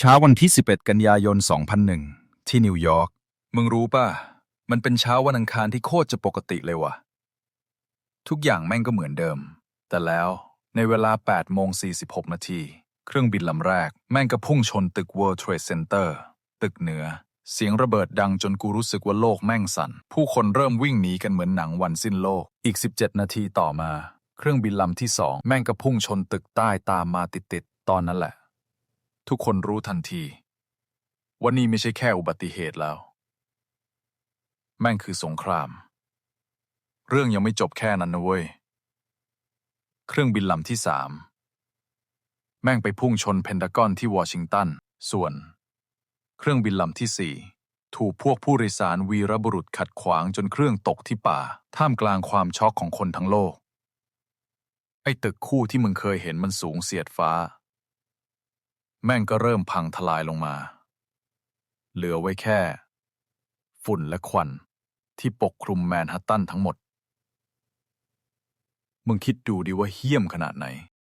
เช้าวันที่ 11 กันยายน 2001 ที่นิวยอร์ก มึงรู้ป่ะ มันเป็นเช้าวันอังคารที่โคตรจะปกติเลยว่ะ ทุกอย่างแม่งก็เหมือนเดิม แต่แล้วในเวลา 8 โมง 46 นาที เครื่องบินลำแรก แม่งก็พุ่งชนตึก World Trade Center ตึกเหนือ เสียงระเบิดดังจนกูรู้สึกว่าโลกแม่งสั่น ผู้คนเริ่มวิ่งหนีกันเหมือนหนังวันสิ้นโลก อีก 17 นาทีต่อมา เครื่องบินลำที่สองแม่งก็พุ่งชนตึกใต้ตามมาติดๆ ตอนนั้นแหละ ทุกคนรู้ทันที ว่านี่ไม่ใช่แค่อุบัติเหตุแล้ว แม่งคือสงคราม เรื่องยังไม่จบแค่นั้นนะเว้ย เครื่องบินลำที่สามแม่งไปพุ่งชนเพนทากอนที่วอชิงตัน ส่วน เครื่องบินลำที่สี่ถูกพวกผู้โดยสารวีรบุรุษขัดขวางจนเครื่องตกที่ป่า ท่ามกลางความช็อกของคนทั้งโลก ไอ้ตึกคู่ที่มึงเคยเห็นมันสูงเสียดฟ้า แม่งก็เริ่มพังทลายลงมา เหลือไว้แค่ ฝุ่นและควันที่ปกคลุมแมนฮัตตันทั้งหมด มึงคิดดูดิว่าเฮี้ยมขนาดไหน